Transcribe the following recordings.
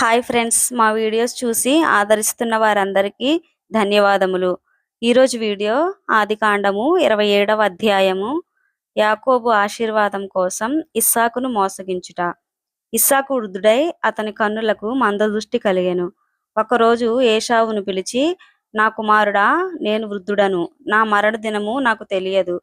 Hi friends మా videos చూసి ఆదరిస్తున్న వారందరికీ ధన్యవాదములు. ఈరోజు వీడియో ఆదికాండము ఇరవై ఏడవ అధ్యాయము. యాకోబు ఆశీర్వాదం కోసం ఇస్సాకును మోసగించుట. ఇస్సాకు వృద్ధుడై అతని కన్నులకు మందదృష్టి కలిగెను. ఒకరోజు ఏషావును పిలిచి నా కుమారుడా నేను వృద్ధుడను. నా మరణ దినము నాకు తెలియదు.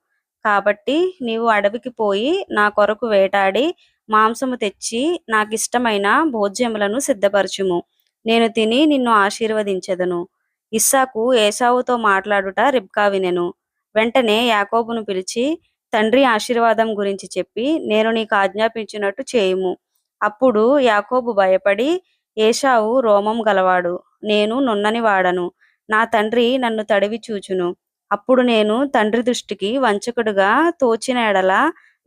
కాబట్టి నీవు అడవికి పోయి నా కొరకు వేటాడి మాంసము తెచ్చి నాకిష్టమైన భోజ్యములను సిద్ధపరచుము. నేను తిని నిన్ను ఆశీర్వదించెదను. ఇస్సాకు ఏసావుతో మాట్లాడుట రిబ్కా వినెను. వెంటనే యాకోబును పిలిచి తండ్రి ఆశీర్వాదం గురించి చెప్పి నేను నీకు ఆజ్ఞాపించినట్టు చేయుము. అప్పుడు యాకోబు భయపడి ఏషావు రోమం గలవాడు. నేను నున్నని వాడను. నా తండ్రి నన్ను తడివి చూచును. అప్పుడు నేను తండ్రి దృష్టికి వంచకుడుగా తోచిన ఎడల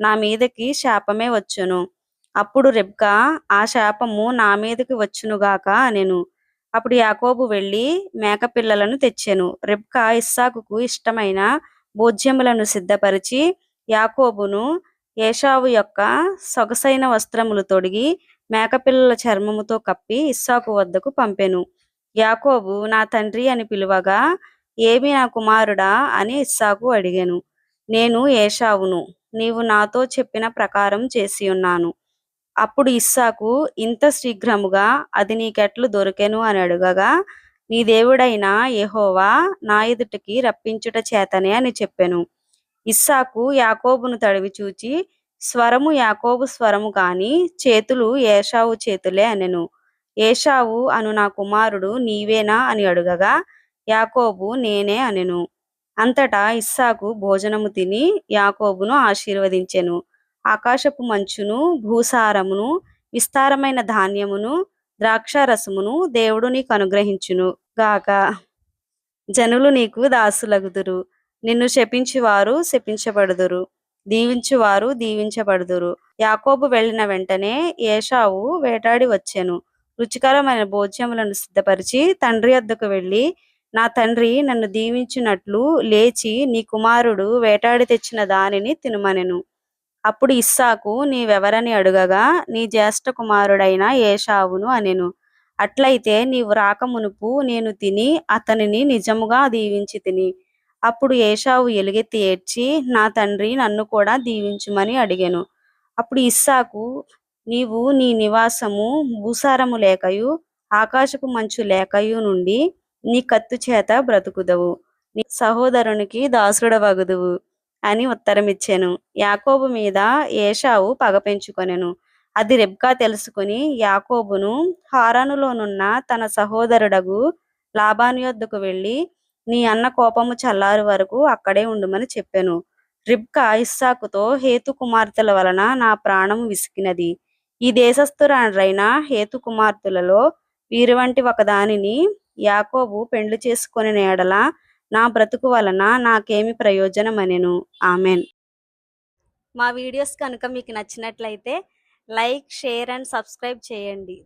నా మీదకి శాపమే వచ్చును. అప్పుడు రెబ్కా ఆ శాపము నా మీదకి వచ్చునుగాక అనెను. అప్పుడు యాకోబు వెళ్ళి మేకపిల్లలను తెచ్చెను. రెబ్కా ఇస్సాకుకు ఇష్టమైన భోజ్యములను సిద్ధపరిచి యాకోబును ఏషావు యొక్క సొగసైన వస్త్రములు తొడిగి మేకపిల్లల చర్మముతో కప్పి ఇస్సాకు వద్దకు పంపెను. యాకోబు నా తండ్రి అని పిలువగా ఏమి నా కుమారుడా అని ఇస్సాకు అడిగాను. నేను ఏషావును నీవు నాతో చెప్పిన ప్రకారం చేసి ఉన్నాను అప్పుడు ఇస్సాకు ఇంత శీఘ్రముగా అది నీకెట్లు దొరికెను అని అడుగగా నీ దేవుడైన యహోవా నా ఎదుటికి రప్పించుట చేతనే అని చెప్పెను. ఇస్సాకు యాకోబును తడివి చూచి స్వరము యాకోబు స్వరము కాని చేతులు ఏషావు చేతులే అనెను. ఏషావు అను నా కుమారుడు నీవేనా అని అడుగగా యాకోబు నేనే అనెను. అంతటా ఇస్సాకు భోజనము తిని యాకోబును ఆశీర్వదించెను. ఆకాశపు మంచును భూసారమును విస్తారమైన ధాన్యమును ద్రాక్షారసమును దేవుడు నీకు అనుగ్రహించును గాక. జనులు నీకు దాసులగుదురు. నిన్ను శపించువారు శపించబడుదురు. దీవించువారు దీవించబడుదురు. యాకోబు వెళ్ళిన వెంటనే ఏషావు వేటాడి వచ్చెను. రుచికరమైన భోజ్యములను సిద్ధపరిచి తండ్రి వద్దకు వెళ్ళి నా తండ్రి నన్ను దీవించినట్లు లేచి నీ కుమారుడు వేటాడి తెచ్చిన దానిని తినుమనెను. అప్పుడు ఇస్సాకు నీవెవరని అడుగగా నీ జ్యేష్ఠ కుమారుడైన ఏషావును అనెను. అట్లయితే నీవు రాకమునుపు నేను తిని అతనిని నిజముగా దీవించి తిని. అప్పుడు ఏషావు ఎలుగెత్తి ఏడ్చి నా తండ్రి నన్ను కూడా దీవించుమని అడిగాను. అప్పుడు ఇస్సాకు నీవు నీ నివాసము భూసారము లేకయు ఆకాశపు మంచు లేకయు నుండి నీ కత్తు చేత బ్రతుకుదవు. నీ సహోదరునికి దాసుడవగుదువు అని ఉత్తరమిచ్చాను. యాకోబు మీద ఏషావు పగ పెంచుకొనెను. అది రెబ్కా తెలుసుకుని యాకోబును హారానులోనున్న తన సహోదరుడగు లాబాను యొద్దకు వెళ్ళి నీ అన్న కోపము చల్లారు వరకు అక్కడే ఉండుమని చెప్పాను. రిబ్కా ఇస్సాకుతో హేతు కుమార్తెల వలన నా ప్రాణము విసికినది. ఈ దేశస్థురారైన హేతు కుమార్తెలలో వీరి వంటి ఒకదానిని యాకోబు పెండ్లు చేసుకొని నేడల నా బ్రతుకు వలన నాకేమి ప్రయోజనం అనెను ఆమెన్. మా వీడియోస్ కనుక మీకు నచ్చినట్లయితే లైక్ షేర్ అండ్ సబ్స్క్రైబ్ చేయండి.